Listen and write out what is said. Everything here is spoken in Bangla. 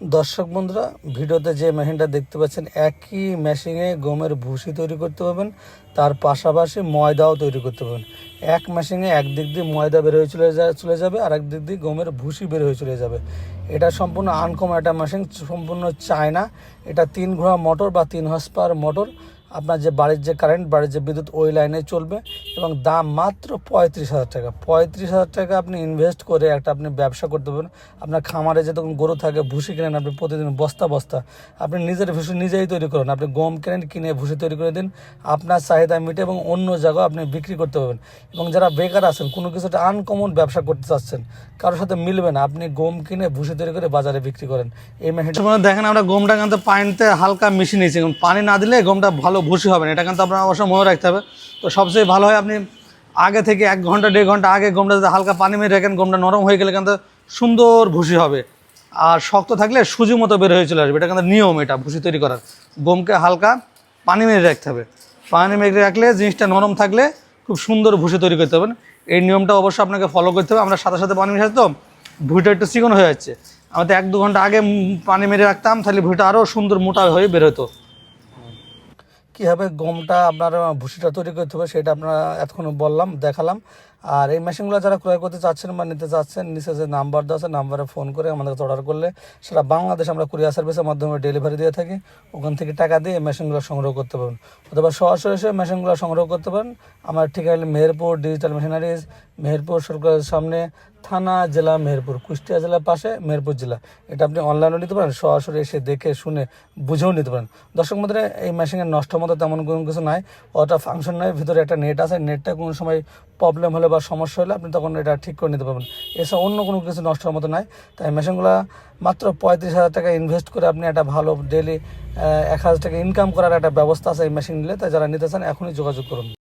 দর্শক বন্ধুরা, ভিডিওতে যে মেশিনটা দেখতে পাচ্ছেন, একই মেশিনে গমের ভুসি তৈরি করতে পারবেন, তার পাশাপাশি ময়দাও তৈরি করতে পারবেন। এক মেশিনে একদিক দিয়ে ময়দা বের হয়ে চলে চলে যাবে আর একদিক দিয়ে গমের ভুসি বের হয়ে চলে যাবে। এটা সম্পূর্ণ আনকমন একটা মেশিন সম্পূর্ণ চায়না। এটা তিন ঘোড়া মোটর বা তিন হর্স মোটর আপনার যে বাড়ির যে কারেন্ট বাড়ির যে বিদ্যুৎ, ওই লাইনে চলবে এবং দাম মাত্র পঁয়ত্রিশ হাজার টাকা। পঁয়ত্রিশ হাজার টাকা আপনি ইনভেস্ট করে একটা আপনি ব্যবসা করতে পারেন আপনার খামারে যে তখন গরু থাকে, ভুসি কেনেন আপনি প্রতিদিন বস্তা বস্তা। আপনি নিজের ভুসি নিজেই তৈরি করুন। আপনি গম কেনেন, কিনে ভুসি তৈরি করে দিন। আপনার চাহিদা মিটে এবং অন্য জায়গায় আপনি বিক্রি করতে পারবেন। এবং যারা বেকার আছেন, কোনো কিছু একটা আনকমন ব্যবসা করতে চাচ্ছেন, কারোর সাথে মিলবে না। আপনি গম কিনে ভুসি তৈরি করে বাজারে বিক্রি করেন। এই মেশিনটা দেখেন আমরা গমটা কিন্তু পানিতে হালকা মিশিয়ে নিয়েছি। পানি না দিলে গমটা ভালো ভুসি হবে না। এটা কিন্তু আপনার অবশ্যই মনে রাখতে হবে। তো সবচেয়ে ভালো হয় আপনি আগে থেকে এক ঘণ্টা, দেড় ঘণ্টা আগে গমটা যদি হালকা পানি মেরে রাখেন, গমটা নরম হয়ে গেলে কিন্তু সুন্দর ভুসি হবে। আর শক্ত থাকলে সুজি মতো বের হয়ে চলে আসবে। এটা কিন্তু নিয়ম এটা, ভুসি তৈরি করার। গমকে হালকা পানি মেরে রাখতে হবে। পানি মেরে রাখলে জিনিসটা নরম থাকলে খুব সুন্দর ভুসি তৈরি করতে হবে এই নিয়মটা অবশ্যই আপনাকে ফলো করতে হবে। আমরা সাথে সাথে পানি মেশাতে তো, ভুঁইটা একটু চিকন হয়ে যাচ্ছে। আমাদের এক দু ঘণ্টা আগে পানি মেরে রাখতাম, তাহলে ভুঁইটা আরও সুন্দর মোটা হয়ে বের হতো। কীভাবে গমটা আপনার ভুসিটা তৈরি করতে হবে সেটা আপনারা এতক্ষণ বললাম দেখালাম। আর এই মেশিনগুলো যারা ক্রয় করতে চাচ্ছেন বা নিতে চাচ্ছেন, নিচে যে নাম্বার দেওয়া আছে নাম্বারে ফোন করে আমাদের কাছে অর্ডার করলে সেটা বাংলাদেশ আমরা কুরিয়ার সার্ভিসের মাধ্যমে ডেলিভারি দিয়ে থাকি। ওখান থেকে টাকা দিয়ে মেশিনগুলো সংগ্রহ করতে পারবেন। অথবা সরাসরি এসে মেশিনগুলো সংগ্রহ করতে পারেন। আমার ঠিকানা হলো মেহেরপুর ডিজিটাল মেশিনারিজ মেহেরপুর সরকারের সামনে থানা জেলা মেহেরপুর, কুষ্টিয়া জেলার পাশে মেহেরপুর জেলা। এটা আপনি অনলাইনেও নিতে পারেন, সরাসরি এসে দেখে শুনে বুঝেও নিতে পারেন। দর্শক মধ্যে এই মেশিনের নষ্ট মতো তেমন কোনো কিছু নাই। ওটা ফাংশন নয় ভিতরে একটা নেট আছে নেটটা কোনো সময় প্রবলেম হলে বা সমস্যা হলে আপনি তখন এটা ঠিক করে নিতে পারবেন। এছাড়া অন্য কোনো কিছু নষ্ট হওয়ার মতো নাই। তাই মেশিনগুলো মাত্র পঁয়ত্রিশ হাজার টাকা ইনভেস্ট করে আপনি একটা ভালো ডেলি এক হাজার টাকা ইনকাম করার একটা ব্যবস্থা আছে এই মেশিন নিলে। তাই যারা নিতে চান এখনই যোগাযোগ করুন।